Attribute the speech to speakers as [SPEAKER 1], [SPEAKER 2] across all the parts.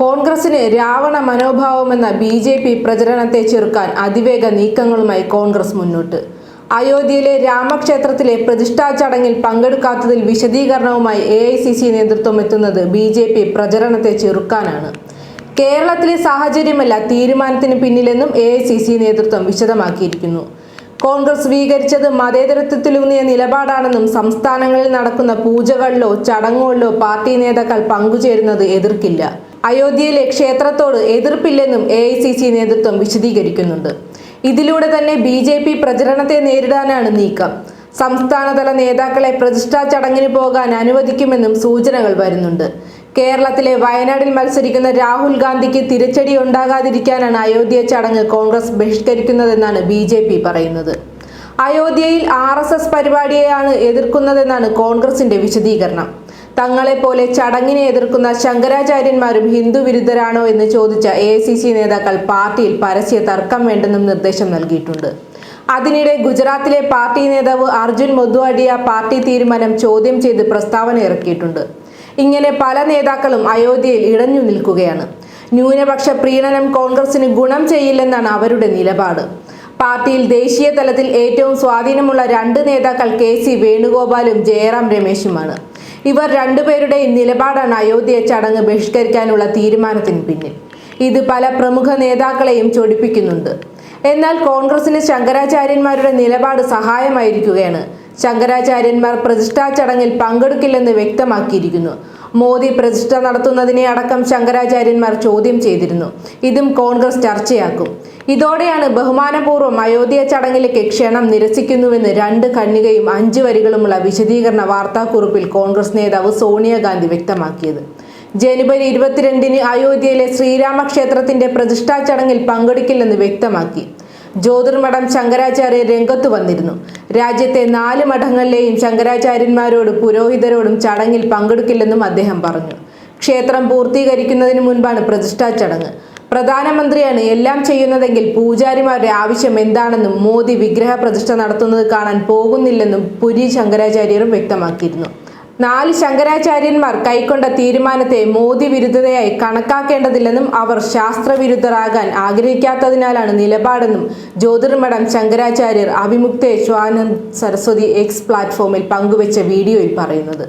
[SPEAKER 1] കോൺഗ്രസിന് രാവണ മനോഭാവമെന്ന B J P പ്രചരണത്തെ ചെറുക്കാൻ അതിവേഗ നീക്കങ്ങളുമായി കോൺഗ്രസ് മുന്നോട്ട്. അയോധ്യയിലെ രാമക്ഷേത്രത്തിലെ പ്രതിഷ്ഠാ ചടങ്ങിൽ പങ്കെടുക്കാത്തതിൽ വിശദീകരണവുമായി എ ഐ സി സി നേതൃത്വം എത്തുന്നത് ബി ജെ പി പ്രചരണത്തെ ചെറുക്കാനാണ്. കേരളത്തിലെ സാഹചര്യമല്ല തീരുമാനത്തിന് പിന്നിലെന്നും എ ഐ സി സി നേതൃത്വം വിശദമാക്കിയിരിക്കുന്നു. കോൺഗ്രസ് സ്വീകരിച്ചത് മതേതരത്വത്തിലൂന്നിയ നിലപാടാണെന്നും സംസ്ഥാനങ്ങളിൽ നടക്കുന്ന പൂജകളിലോ ചടങ്ങുകളിലോ പാർട്ടി നേതാക്കൾ പങ്കുചേരുന്നത് എതിർക്കില്ല. അയോധ്യയിലെ ക്ഷേത്രത്തോട് എതിർപ്പില്ലെന്നും എ നേതൃത്വം വിശദീകരിക്കുന്നുണ്ട്. ഇതിലൂടെ തന്നെ ബി ജെ പി പ്രചരണത്തെ നേരിടാനാണ് നീക്കം. സംസ്ഥാനതല നേതാക്കളെ പ്രതിഷ്ഠാ ചടങ്ങിന് പോകാൻ അനുവദിക്കുമെന്നും സൂചനകൾ വരുന്നുണ്ട്. കേരളത്തിലെ വയനാടിൽ മത്സരിക്കുന്ന രാഹുൽ ഗാന്ധിക്ക് തിരിച്ചടി ഉണ്ടാകാതിരിക്കാനാണ് അയോധ്യ ചടങ്ങ് കോൺഗ്രസ് ബഹിഷ്കരിക്കുന്നതെന്നാണ് ബി ജെ പി പറയുന്നത്. അയോധ്യയിൽ ആർ എസ് എസ് പരിപാടിയെയാണ് എതിർക്കുന്നതെന്നാണ് കോൺഗ്രസിന്റെ വിശദീകരണം. തങ്ങളെപ്പോലെ ചടങ്ങിനെ എതിർക്കുന്ന ശങ്കരാചാര്യന്മാരും ഹിന്ദു വിരുദ്ധരാണോ എന്ന് ചോദിച്ച എ നേതാക്കൾ പാർട്ടിയിൽ പരസ്യ തർക്കം വേണ്ടെന്നും നിർദ്ദേശം നൽകിയിട്ടുണ്ട്. അതിനിടെ ഗുജറാത്തിലെ പാർട്ടി നേതാവ് അർജുൻ മൊദ്വാഡിയ പാർട്ടി തീരുമാനം ചോദ്യം ചെയ്ത് പ്രസ്താവന ഇറക്കിയിട്ടുണ്ട്. ഇങ്ങനെ പല നേതാക്കളും അയോധ്യയിൽ ഇടഞ്ഞു നിൽക്കുകയാണ്. ന്യൂനപക്ഷ പ്രീണനം കോൺഗ്രസിന് ഗുണം ചെയ്യില്ലെന്നാണ് അവരുടെ നിലപാട്. പാർട്ടിയിൽ ദേശീയ തലത്തിൽ ഏറ്റവും സ്വാധീനമുള്ള രണ്ട് നേതാക്കൾ കെ സി വേണുഗോപാലും ജയറാം രമേശുമാണ്. ഇവർ രണ്ടുപേരുടെയും നിലപാടാണ് അയോധ്യ ചടങ്ങ് ബഹിഷ്കരിക്കാനുള്ള തീരുമാനത്തിന് പിന്നിൽ. ഇത് പല പ്രമുഖ നേതാക്കളെയും ചൊടിപ്പിക്കുന്നുണ്ട്. എന്നാൽ കോൺഗ്രസിന് ശങ്കരാചാര്യന്മാരുടെ നിലപാട് സഹായമായിരിക്കുകയാണ് ശങ്കരാചാര്യന്മാർ പ്രതിഷ്ഠാ ചടങ്ങിൽ പങ്കെടുക്കില്ലെന്ന് വ്യക്തമാക്കിയിരിക്കുന്നു. മോദി പ്രതിഷ്ഠ നടത്തുന്നതിനെ അടക്കം ശങ്കരാചാര്യന്മാർ ചോദ്യം ചെയ്തിരുന്നു. ഇതും കോൺഗ്രസ് ചർച്ചയാക്കും. ഇതോടെയാണ് ബഹുമാനപൂർവം അയോധ്യ ചടങ്ങിലേക്ക് ക്ഷണം നിരസിക്കുന്നുവെന്ന് രണ്ട് കണ്ണികയും അഞ്ച് വരികളുമുള്ള വിശദീകരണ വാർത്താക്കുറിപ്പിൽ കോൺഗ്രസ് നേതാവ് സോണിയാഗാന്ധി വ്യക്തമാക്കിയത്. ജനുവരി ഇരുപത്തിരണ്ടിന് അയോധ്യയിലെ ശ്രീരാമക്ഷേത്രത്തിന്റെ പ്രതിഷ്ഠാ ചടങ്ങിൽ പങ്കെടുക്കില്ലെന്ന് വ്യക്തമാക്കി. ജ്യോതിർമഠം ശങ്കരാചാര്യ രംഗത്തു വന്നിരുന്നു. രാജ്യത്തെ നാല് മഠങ്ങളിലെയും ശങ്കരാചാര്യന്മാരോട് പുരോഹിതരോടും ചടങ്ങിൽ പങ്കെടുക്കില്ലെന്നും അദ്ദേഹം പറഞ്ഞു. ക്ഷേത്രം പൂർത്തീകരിക്കുന്നതിന് മുൻപാണ് പ്രതിഷ്ഠാ ചടങ്ങ്. പ്രധാനമന്ത്രിയാണ് എല്ലാം ചെയ്യുന്നതെങ്കിൽ പൂജാരിമാരുടെ ആവശ്യം എന്താണെന്നും മോദി വിഗ്രഹ പ്രതിഷ്ഠ നടത്തുന്നത് കാണാൻ പോകുന്നില്ലെന്നും പുരി ശങ്കരാചാര്യരും വ്യക്തമാക്കിയിരുന്നു. നാല് ശങ്കരാചാര്യന്മാർ കൈക്കൊണ്ട തീരുമാനത്തെ മോദി വിരുദ്ധതയായി കണക്കാക്കേണ്ടതില്ലെന്നും അവർ ശാസ്ത്രവിരുദ്ധരാകാൻ ആഗ്രഹിക്കാത്തതിനാലാണ് നിലപാടെന്നും ജ്യോതിർമഠം ശങ്കരാചാര്യർ അഭിമുക്തേശ്വാനന്ദ് സരസ്വതി എക്സ് പ്ലാറ്റ്ഫോമിൽ പങ്കുവച്ച വീഡിയോയിൽ പറയുന്നത്.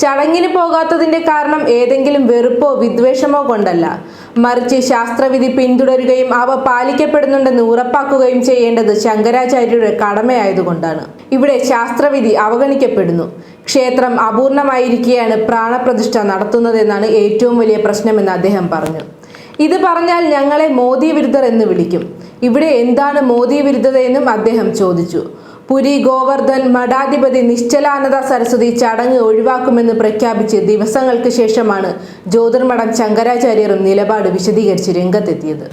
[SPEAKER 1] ചടങ്ങിന് പോകാത്തതിന്റെ കാരണം ഏതെങ്കിലും വെറുപ്പോ വിദ്വേഷമോ കൊണ്ടല്ല. മറിച്ച് ശാസ്ത്രവിധി പിന്തുടരുകയും അവ പാലിക്കപ്പെടുന്നുണ്ടെന്ന് ഉറപ്പാക്കുകയും ചെയ്യേണ്ടത് ശങ്കരാചാര്യരുടെ കടമയായതുകൊണ്ടാണ്. ഇവിടെ ശാസ്ത്രവിധി അവഗണിക്കപ്പെടുന്നു. ക്ഷേത്രം അപൂർണമായിരിക്കെയാണ് പ്രാണപ്രതിഷ്ഠ നടത്തുന്നതെന്നാണ് ഏറ്റവും വലിയ പ്രശ്നമെന്ന് അദ്ദേഹം പറഞ്ഞു. ഇത് പറഞ്ഞാൽ ഞങ്ങളെ മോദി വിരുദ്ധർ എന്ന് വിളിക്കും. ഇവിടെ എന്താണ് മോദി വിരുദ്ധതയെന്നും അദ്ദേഹം ചോദിച്ചു. പുരി ഗോവർദ്ധൻ മഠാധിപതി നിശ്ചലാനന്ദ സരസ്വതി ചടങ്ങ് ഒഴിവാക്കുമെന്ന് പ്രഖ്യാപിച്ച് ദിവസങ്ങൾക്ക് ശേഷമാണ് ജ്യോതിർമഠം ശങ്കരാചാര്യരും നിലപാട് വിശദീകരിച്ച് രംഗത്തെത്തിയത്.